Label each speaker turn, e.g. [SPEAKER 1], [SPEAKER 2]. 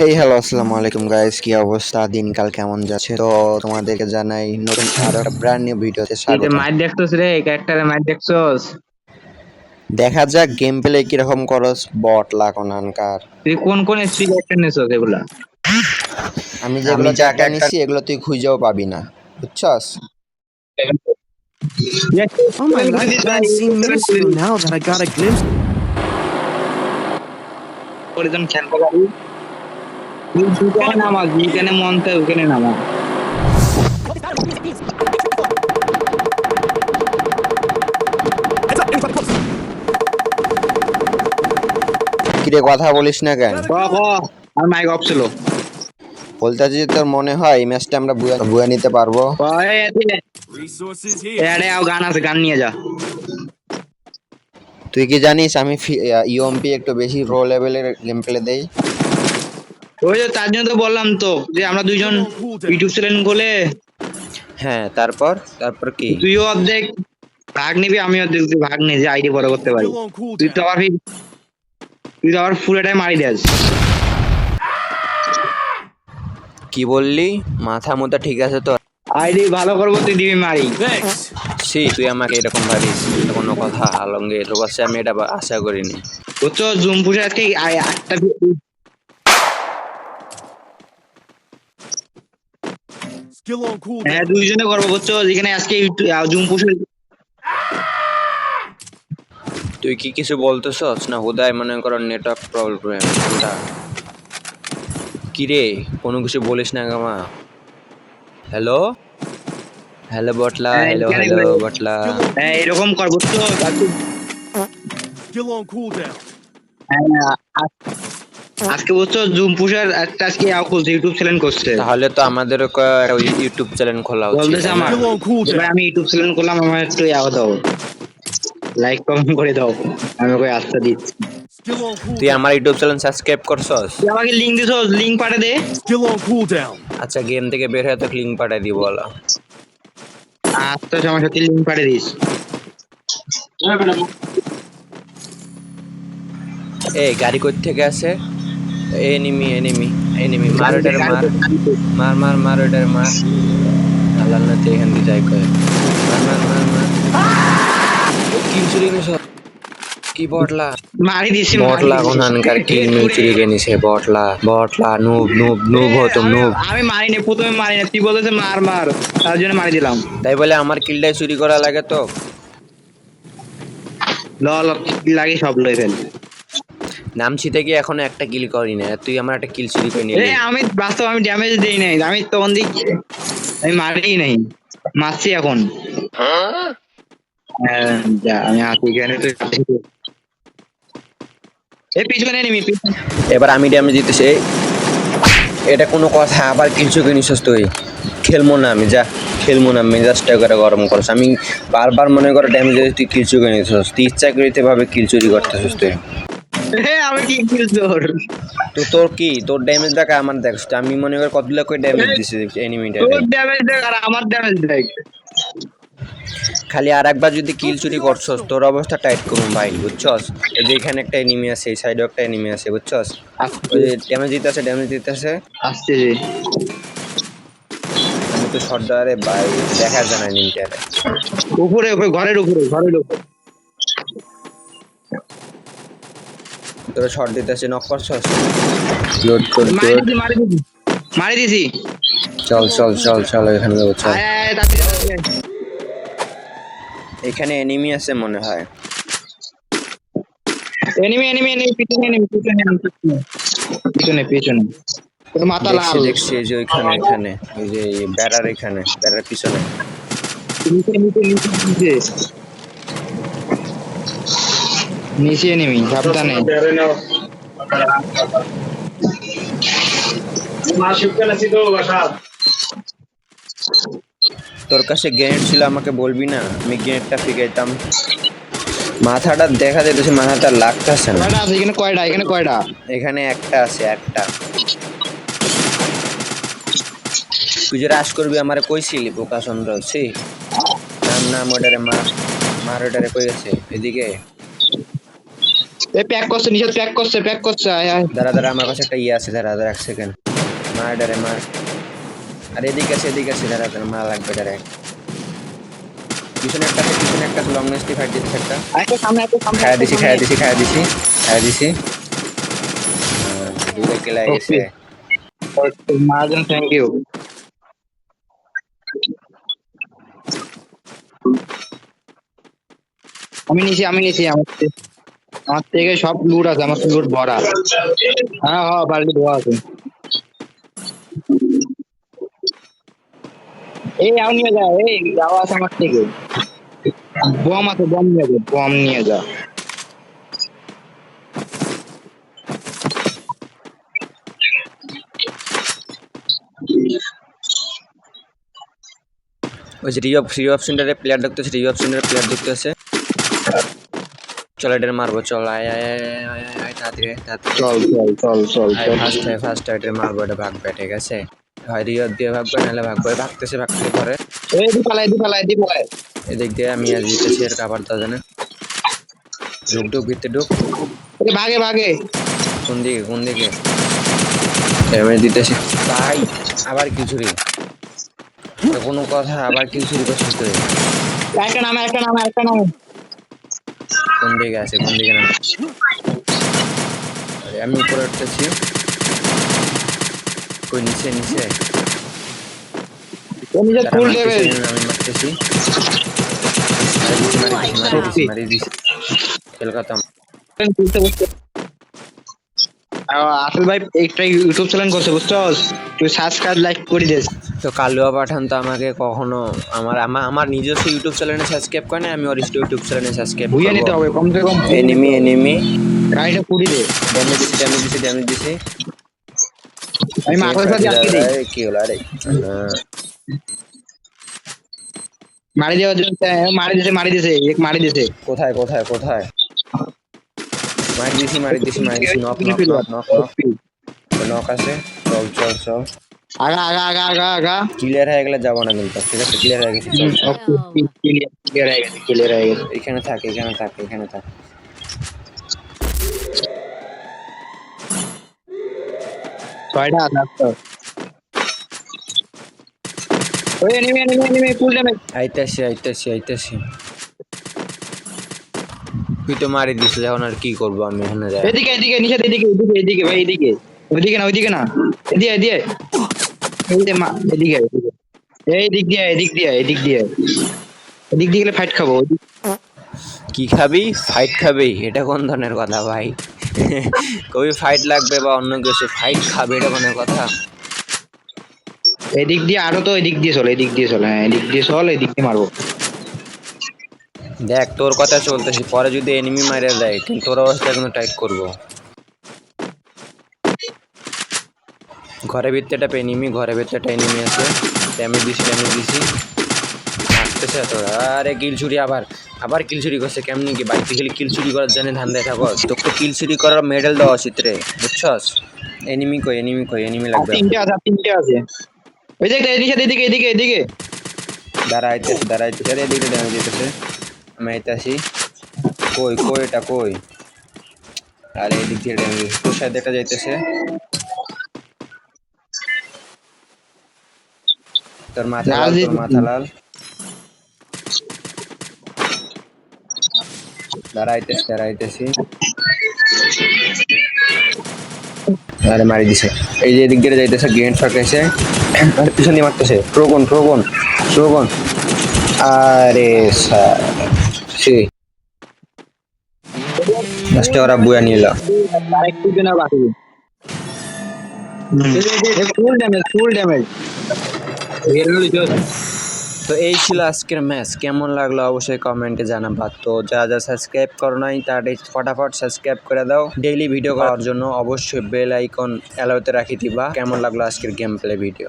[SPEAKER 1] Hey hello আসসালামু আলাইকুম guys কি অবস্থা? দিনকাল কেমন যাচ্ছে? তো তোমাদেরকে জানাই নতুন আরও একটা ব্র্যান্ড নিউ ভিডিওতে স্বাগত।
[SPEAKER 2] মাইর দেখছস রে ক্যারেক্টারে মাইর দেখছস?
[SPEAKER 1] দেখা যাক গেম প্লে কীরকম করস বট লাখন আনকার।
[SPEAKER 2] তুই কোন কোন এসপি ক্যারেক্টার নিছস এগুলা?
[SPEAKER 1] আমি যেগুলো জায়গা নিছি এগুলো তুই খুঁজেও পাবি না। বুঝছস?
[SPEAKER 3] Oh, my life doesn't seem minuscule now that I got a glimpse.
[SPEAKER 2] পরিজন খেলতে পারি তুই যেখানে নামা যেখানে মন চায় ওখানে নামা
[SPEAKER 1] কিরে কথা বলিস না কেন?
[SPEAKER 2] আর মাইক অফ ছিল।
[SPEAKER 1] বলতে যে তোর মনে হয় এই ম্যাচটা আমরা বুয়া বুয়া নিতে পারব?
[SPEAKER 2] আও গান আছে গান নিয়ে যা।
[SPEAKER 1] তুই কি জানিস আমি ইউএমপি একটু বেশি প্রো লেভেলের গেম প্লে দেই?
[SPEAKER 2] ওই যে তার জন্য তো বললাম তো যে আমরা দুইজন ইউটিউব চ্যানেল খুলে।
[SPEAKER 1] হ্যাঁ তারপর? তারপর কি?
[SPEAKER 2] তুইও অর্ধেক ভাগ নিবি আমি অর্ধেক ভাগ নিয়ে যে আইডি বড় করতে পারি। তুই তো আবার তুই তো আবার ফুলেটাই মারি দেস।
[SPEAKER 1] কি বললি? মাথা মুথা ঠিক আছে তো?
[SPEAKER 2] আইডি ভালো করব তুই দিবি মারি।
[SPEAKER 1] সি তুই আমাকে এরকম ভাবিস এটা কোনো কথা আলঙ্গে তোর কাছে আমি এটা আশা করিনি।
[SPEAKER 2] বুঝছ জুম পুষে আজকে আটটা ভি-
[SPEAKER 3] on cool.
[SPEAKER 2] হ্যাঁ দুইজনে করব বুঝছ? যেখানে আজকে
[SPEAKER 1] তুই কি কিছু বলতেছস? না হুদায় মনে করো নেটওয়ার্ক প্রবলেম কি রে কোনো কিছু বলিস না গামা। হ্যালো হ্যালো বটলা
[SPEAKER 2] হ্যাঁ,
[SPEAKER 1] হ্যালো হ্যালো বটলা।
[SPEAKER 2] হ্যাঁ এরকম কর বুঝছ? আজকে- বুঝছ জুম পুষার একটা আজকে খুলছে ইউটিউব চ্যানেল করছে।
[SPEAKER 1] তাহলে তো আমাদেরও ইউটিউব চ্যানেল খোলা উচিত।
[SPEAKER 2] বলতেছে আমার. এবার আমি ইউটিউব চ্যানেল করলাম আমার একটু ইয়াও দাও। লাইক কমেন্ট করে দাও। আমি ওকে আস্থা দিচ্ছি।
[SPEAKER 1] তুই আমার ইউটিউব চ্যানেল সাবস্ক্রাইব করছস?
[SPEAKER 2] তুই আমাকে লিঙ্ক দিছ লিঙ্ক পাঠা দে।
[SPEAKER 3] Skill on cooldown.
[SPEAKER 1] আচ্ছা গেম থেকে বের হয়ে তো লিঙ্ক পাঠাই দিব বলা।
[SPEAKER 2] আচ্ছা আমার সাথে লিঙ্ক পাঠা দিস।
[SPEAKER 1] এই গাড়ি কই থেকে আছে এনিমি এনিমি এনিমি মার ওটার মার। মার মার মার ওটার মার। আল্লাহ না তে এখান দিয়ে যাই মার মার মার মার। চুরি কি বটলা?
[SPEAKER 2] মারি দিছি
[SPEAKER 1] বটলা চুরি বটলা। বটলা নুব নুব নুব হতো নুব
[SPEAKER 2] আমি মারি নি প্রথমে মারি না তুই বলেছে মার মার। তার জন্য মারি দিলাম।
[SPEAKER 1] তাই বলে আমার কিলটাই চুরি করা লাগে তো?
[SPEAKER 2] ল ল লাগে সব লই ফেল।
[SPEAKER 1] নামছি থেকে এখনও একটা কিল করি না তুই আমার একটা কিল চুরি করে নিলি।
[SPEAKER 2] আমি বাস্তব আমি ড্যামেজ দেই নাই। আমি তখন দিক আমি মারি নাই। মারছি এখন। হ্যাঁ, আমি হাতি কেন পিছনে নিবি
[SPEAKER 1] এবার আমি ড্যামেজ দিতেছি। এটা কোনো কথা আবার কিছু কিনিস তুই। খেলব না আমি যা খেলব না মেজাজটা করে গরম করছ আমি বারবার মনে করে ড্যামেজ তুই কিল চুরি নিছিস। তুই ইচ্ছা করিতে ভাবে কিল চুরি করতেছিস তুই।
[SPEAKER 2] এ, আমি কি
[SPEAKER 1] তো তোর কি? তোর ড্যামেজ দেখা আমার দেখছ তো আমি মনে করি কতগুলো করে ড্যামেজ দিছি এনিমিটা
[SPEAKER 2] তোর ড্যামেজ দেখ আর আমার ড্যামেজ দেখ।
[SPEAKER 1] খালি আর একবার যদি কিল চুরি করছস তোর অবস্থা টাইট করুন ভাই বুঝছস? যে এখানে একটা এনিমি আছে এই সাইডে একটা এনিমি আছে বুঝছস? ড্যামেজ দিতেছে ড্যামেজ দিতেছে।
[SPEAKER 2] আসছে রে।
[SPEAKER 1] আমি তো শর্ট সর্দারে ভাই দেখা যায় না নিমটারে
[SPEAKER 2] উপরে উপরে ঘরের উপরে ঘরের উপরে।
[SPEAKER 1] তোরা শর্ট দিতেছে নক করছস? গুড গুড
[SPEAKER 2] মারি দিছি মারি দিছি। মারি দিছি।
[SPEAKER 1] চল চল চল চল এখানে যাব চল। এখানে এনিমি আছে মনে হয়।
[SPEAKER 2] এনিমি এনিমি এনিমি পিছনে এনিমি পিছনে পিছনে পিছনে। মাথা
[SPEAKER 1] দেখছি
[SPEAKER 2] লাল।
[SPEAKER 1] দেখছি এই যে ওইখানে এখানে। এই যে বেড়ার এখানে বেড়ার পিছনে।
[SPEAKER 2] নিচে নিচে নিচে। নিচে এনিমি সাবধানে।
[SPEAKER 1] তোর কাছে গ্রেনেড ছিল আমাকে বলবি না? আমি গ্রেনেডটা ফিকাইতাম মাথাটা দেখা যেতেছে মাথাটা লাগতেছে না।
[SPEAKER 2] এখানে কয়টা? এখানে কয়টা?
[SPEAKER 1] এখানে একটা আছে একটা। তুই যে রাস করবি আমারে কইছিলি বোকা চন্দ্র ছি। নাম নাম ওটারে মার মার ওটারে কই আছে এদিকে।
[SPEAKER 2] এ প্যাক করছে নিচে প্যাক করছে প্যাক করছে আয় আয়।
[SPEAKER 1] দাঁড়া দাঁড়া আমার কাছে একটা ইয়ে আছে দাঁড়া দাঁড়া এক সেকেন্ড মার ডারে মার। আর এদিকে আছে এদিকে আছে দাঁড়া দাঁড়া মার লাগবে দাঁড়া পিছনে একটা আছে পিছনে একটা লং নেস্টি ফাইট দিচ্ছে একটা।
[SPEAKER 2] আরেকটা সামনে একটা সামনে
[SPEAKER 1] খায়া দিছি। খায়া দিছি খায়া দিছি খায়া দিছি। দুটো কেলা গেছে।
[SPEAKER 2] মহাজন থ্যাংক ইউ আমি নিছি আমি নিছি আমার আমার থেকে সব লুট আছে, আমার লুট ভরা। হ্যাঁ হ্যাঁ বাড়ি ধোয়া আছে। এই আও নিয়ে যা, এই যাওয়া আছে আমার থেকে। বম আছে, বম নিয়ে যা, বম নিয়ে যা।
[SPEAKER 1] ওই যে রিঅপ রিঅপ সেন্টারে প্লেয়ার দেখতেছে রিঅপ সেন্টারে প্লেয়ার দেখতেছে চল এটার মারবো চল আয় আয় আয় আয়, তাড়াতাড়ি তাড়াতাড়ি।
[SPEAKER 2] চল চল চল চল
[SPEAKER 1] ফার্স্ট আয় ফার্স্ট আয় এটার মারবো এটা ভাগবে ঠিক আছে? হয় রিঅপ দিয়ে ভাগবে নাহলে ভাগবে ভাগতেছে ভাগতে পারে।
[SPEAKER 2] এই দি পালাই দি পালাই দি পালাই
[SPEAKER 1] এদিক দিয়ে আমি আজ দিতেছি এর কাবার দাদা না ঢুক ঢুক ভিতরে ঢুক।
[SPEAKER 2] ভাগে ভাগে।
[SPEAKER 1] কোন দিকে কোন দিকে? ড্যামেজ দিতেছি তাই আবার কি চুরি। কোনো কথা আবার কি চুরি করছিস তুই।
[SPEAKER 2] একটা নামে একটা নামে একটা নামে।
[SPEAKER 1] কোন দিকে আছে কোন দিকে না। আরে আমি উপরে উঠতেছি। কই নিচে নিচে?
[SPEAKER 2] ফুল লেভেল
[SPEAKER 1] আমি মারতেছি। মারি দিছি, মারি। খেল খতম।
[SPEAKER 2] আসল ভাই একটা ইউটিউব চ্যানেল করছে বুঝছস তুই সাবস্ক্রাইব লাইক করে দিস
[SPEAKER 1] তো কালুয়া পাঠান তো আমাকে কখনো আমার আমার আমার নিজস্ব ইউটিউব চ্যানেলে সাবস্ক্রাইব করে না আমি ওর ইউটিউব চ্যানেলে সাবস্ক্রাইব
[SPEAKER 2] বুঝে নিতে হবে কমসে কম।
[SPEAKER 1] এনিমি এনিমি
[SPEAKER 2] গাড়িটা পুরি দে।
[SPEAKER 1] ড্যামেজ দিছি ড্যামেজ দিছি ড্যামেজ দিছি।
[SPEAKER 2] আমি মাথার সাথে আটকে দিই।
[SPEAKER 1] কি হলো আরে?
[SPEAKER 2] মারি দেওয়ার জন্য হ্যাঁ, মারি দিছে মারি দিছে এক মারি দিছে।
[SPEAKER 1] কোথায় কোথায় কোথায়? মারি দিছি মারি দিছি মারি দিছি knock knock knock knock knock আছে। চল চল চল।
[SPEAKER 2] আগা আগা আগা আগা আগা।
[SPEAKER 1] ক্লিয়ার হয়ে গেলে যাব না কিন্তু ঠিক আছে? ক্লিয়ার হয়ে গেছে।
[SPEAKER 2] ক্লিয়ার হয়ে গেছে ক্লিয়ার হয়ে গেছে।
[SPEAKER 1] এখানে থাক এখানে থাক এখানে থাক।
[SPEAKER 2] ছয়টা আছে ওই enemy enemy enemy full damage
[SPEAKER 1] আইতাছি আইতাছি আইতাছি। তুই তো মারি দিছিস এখন আর কি করব আমি এখানে যাই।
[SPEAKER 2] এদিকে এদিকে নিচে এদিকে এদিকে এদিকে ভাই এদিকে। ওইদিকে না ওইদিকে না। এদিকে এদিকে। এদিকে মা এদিকে এদিকে। এই দিক দিয়ে এদিক দিয়ে এদিক দিয়ে। এদিক দিয়ে গেলে ফাইট খাব
[SPEAKER 1] কি খাবি? ফাইট খাবি? এটা কোন ধরনের কথা ভাই? কবি ফাইট লাগবে বা অন্য কিছু? ফাইট খাবে এটা কোনো কথা?
[SPEAKER 2] এদিক দিয়ে আরও তো এদিক দিয়ে চলে এদিক দিয়ে চলে হ্যাঁ এদিক দিয়ে চল এদিক দিয়ে মারবো।
[SPEAKER 1] দেখ তোর কথা চলতেছি পরে যদি এনিমি মারে দেয় কিন্তু তোর অবস্থা কিন্তু টাইট করব। ঘরের ভিতরে একটা এনিমি ঘরের ভিতরে একটা এনিমি আছে। ড্যামেজ দিছি ড্যামেজ দিছি। আসতেছে তো আরে কিল চুরি আবার। আবার কিল চুরি করছে কেমনি কি? বাইক থেকে কিল চুরি করার জন্য ধান দেয় থাকো। তোকে তো কিল চুরি করার মেডেল দেওয়া উচিত রে বুঝছস? এনিমি কই এনিমি কই এনিমি লাগবে
[SPEAKER 2] তিনটে আছে তিনটে আছে। ওই দেখ এদিকে এদিকে এদিকে এদিকে।
[SPEAKER 1] দাঁড়াইতেছে দাঁড়াইতেছে এদিকে ড্যামেজ দিতেছে আমি আইতাছি কই কই এটা কই? আরে দিয়ে ড্যামেজ দিতেছে তোর সাথে একটা যাইতেছে। তোর মাথা
[SPEAKER 2] লাল
[SPEAKER 1] তোর মাথা লাল। দাঁড়াইতেছি দাঁড়াইতেছি। আরে মারি দিছে। এই যে এদিক দিয়ে যাইতেছে গ্রেন্ড ফাঁকাইছে আরে পিছন দিয়ে মারতেছে। প্রোগন প্রোগন প্রোগন আরে স্যার। সে লাস্টে ওরা বুয়া নিল।
[SPEAKER 2] আরেকটু আর বাকি ফুল ড্যামেজ ফুল ড্যামেজ
[SPEAKER 1] তো এই ছিল আজকের ম্যাচ কেমন লাগল অবশ্যই কমেন্টে জানাবা। তো যা যা সাবস্ক্রাইব করো নাই, তাড়াতাড়ি ফটাফট সাবস্ক্রাইব করে দাও। ডেইলি ভিডিও করার জন্য অবশ্যই বেল আইকন অ্যালাউতে রাখি দিবা। কেমন লাগল আজকের গেম প্লে ভিডিও